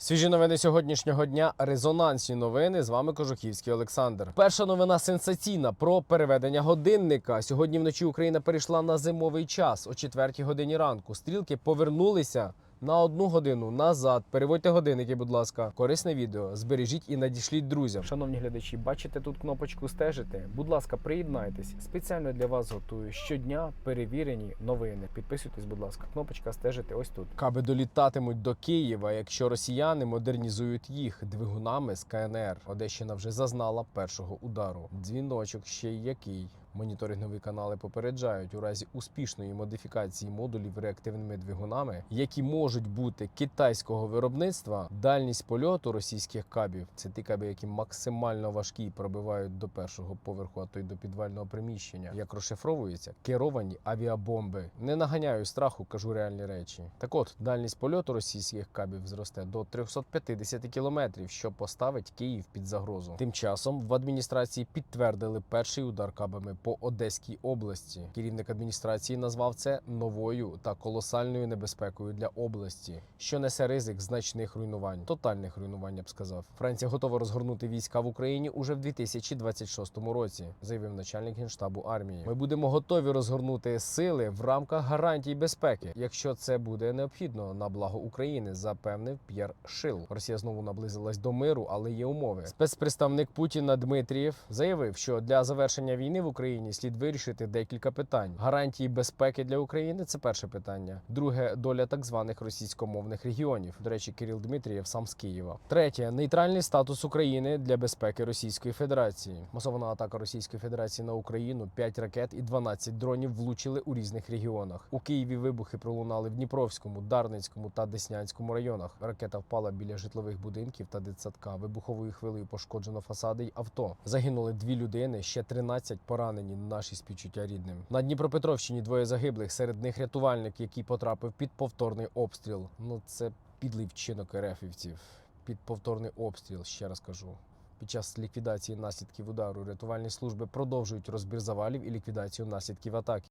Свіжі новини сьогоднішнього дня. Резонансні новини. З вами Кожухівський Олександр. Перша новина сенсаційна про переведення годинника. Сьогодні вночі Україна перейшла на зимовий час о 4 годині ранку. Стрілки повернулися. На одну годину назад переводьте годинники, будь ласка. Корисне відео. Збережіть і надішліть друзям. Шановні глядачі, бачите тут кнопочку стежити. Будь ласка, приєднайтесь. Спеціально для вас готую щодня перевірені новини. Підписуйтесь, будь ласка. Кнопочка стежити ось тут. Каби долітатимуть до Києва, якщо росіяни модернізують їх двигунами з КНР. Одещина вже зазнала першого удару. Дзвіночок ще який. Моніторингові канали попереджають у разі успішної модифікації модулів реактивними двигунами, які можуть бути китайського виробництва. Дальність польоту російських кабів це ті каби, які максимально важкі пробивають до першого поверху, а то й до підвального приміщення. Як розшифровується, керовані авіабомби. Не наганяю страху, кажу реальні речі. Так от дальність польоту російських кабів зросте до 350 кілометрів, що поставить Київ під загрозу. Тим часом в адміністрації підтвердили перший удар кабами по Одеській області. Керівник адміністрації назвав це новою та колосальною небезпекою для області, що несе ризик значних руйнувань, тотальних руйнувань, я б сказав. Франція готова розгорнути війська в Україні уже в 2026 році, заявив начальник генштабу армії. Ми будемо готові розгорнути сили в рамках гарантій безпеки, якщо це буде необхідно на благо України, запевнив П'єр Шил. Росія знову наблизилась до миру, але є умови. Спецпредставник Путіна Дмитрієв заявив, що для завершення війни в Україні слід вирішити декілька питань. Гарантії безпеки для України це перше питання. Друге доля так званих російськомовних регіонів. До речі, Кирил Дмитрієв сам з Києва. Третє нейтральний статус України для безпеки Російської Федерації. Масована атака Російської Федерації на Україну, 5 ракет і 12 дронів влучили у різних регіонах. У Києві вибухи пролунали в Дніпровському, Дарницькому та Деснянському районах. Ракета впала біля житлових будинків та дитсадка. Вибуховою хвилею пошкоджено фасади й авто. Загинули дві людини, ще 13 поранені. Наші співчуття рідним. На Дніпропетровщині двоє загиблих. Серед них рятувальник, який потрапив під повторний обстріл. Ну це підлий вчинок рефівців. Під повторний обстріл, ще раз кажу. Під час ліквідації наслідків удару рятувальні служби продовжують розбір завалів і ліквідацію наслідків атаки.